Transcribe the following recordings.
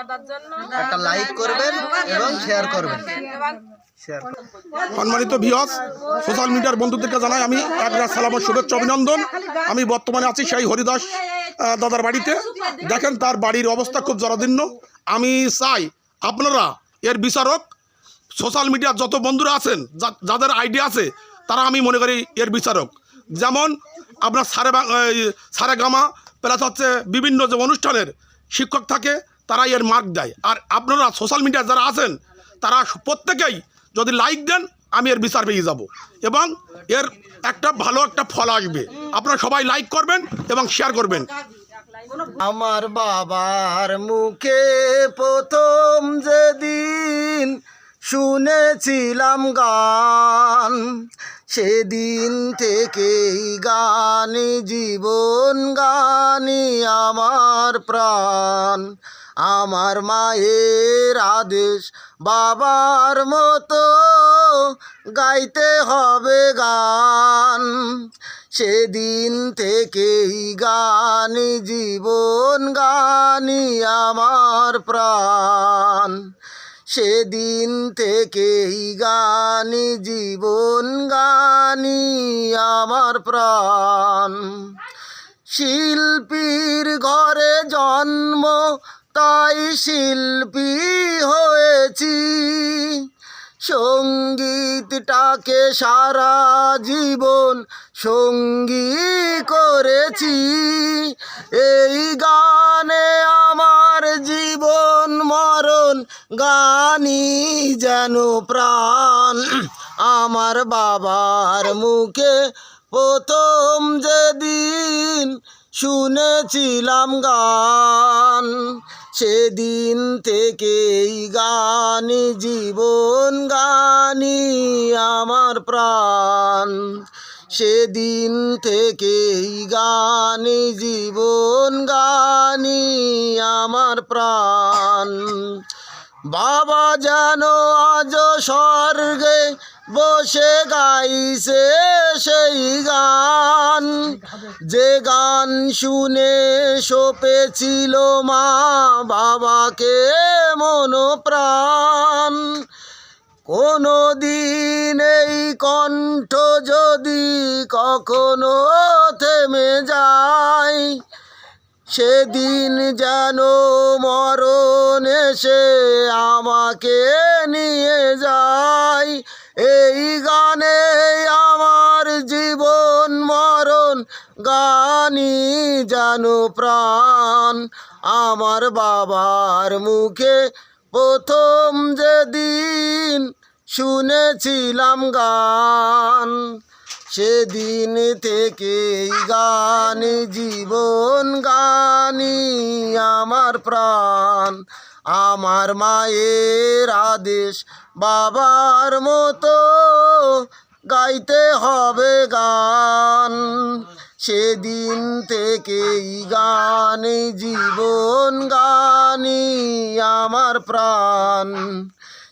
দাদার জন্য। একটা লাইক করবেন এবং শেয়ার করবেন। শেয়ার সম্মানিত ভিওস সোশ্যাল মিডিয়ার বন্ধুদেরকে জানাই আমি একরাজ সালামের শুভেচ্ছা অভিনন্দন। আমি বর্তমানে আছি সেই হরিদাস দাদার বাড়িতে। দেখেন তার বাড়ির অবস্থা খুব জরাদীর্ণ আমি চাই আপনারা এর বিচারক সোশ্যাল মিডিয়ার যত বন্ধুরা আছেন যা- যাদের আইডিয়া আছে তারা আমি মনে করি এর বিচারক। যেমন আপনার সারে বাং- এই সারে গামা প্লাস হচ্ছে বিভিন্ন যে অনুষ্ঠানের শিক্ষক থাকে তারা এর মার্ক দেয়। আর আপনারা সোশ্যাল মিডিয়া যারা আছেন, তারা প্রত্যেকেই যদি লাইক দেন, আমি এর বিচার পেয়ে যাব। এবং এর একটা ভালো একটা ফল আসবে। আপনারা সবাই লাইক করবেন এবং শেয়ার করবেন। আমার বাবার মুখে প্রথম যেদিন শুনেছিলাম গান, সেদিন থেকেই গানি জীবন গানি আমার প্রাণ। আমার মায়ের আদেশ বাবার মতো গাইতে হবে গান। সেদিন থেকেই গানি, জীবন গানি আমার প্রাণ। সেদিন থেকেই গানি, জীবন গানি আমার প্রাণ। শিল্পীর ঘরে জন্ম তাই শিল্পী হয়েছি। সঙ্গীতটাকে সারা জীবন সঙ্গী করেছি। এই গানে আমার জীবন মরণ গানি যেন প্রাণ। আমার বাবার মুখে প্রথম যেদিন শুনেছিলাম গান সেদিন থেকেই গানি জীবন গানি আমার প্রাণ। সেদিন থেকেই গানি জীবন গানি আমার প্রাণ। বাবা যেন আজ স্বর্গে বসে গাইছে সেই গান। যে গান শুনে সপেছিল মা, বাবাকে মন প্রাণ। কোনো দিন এই কণ্ঠ যদি কখনো থেমে যায় সেদিন যেন মরণ এসে আমাকে নিয়ে যায়। এই গানে আমার জীবন মরণ গানি যেন প্রাণ। আমার বাবার মুখে প্রথম যেদিন শুনেছিলাম গান। সেদিন থেকেই গান, জীবন গানি আমার প্রাণ। আমার মায়ের আদেশ বাবার মতো গাইতে হবে গান। সেদিন থেকেই গানি, জীবন গানি আমার প্রাণ।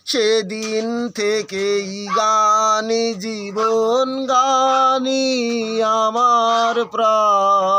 সেদিন থেকেই গানি জীবন গানি আমার প্রাণ।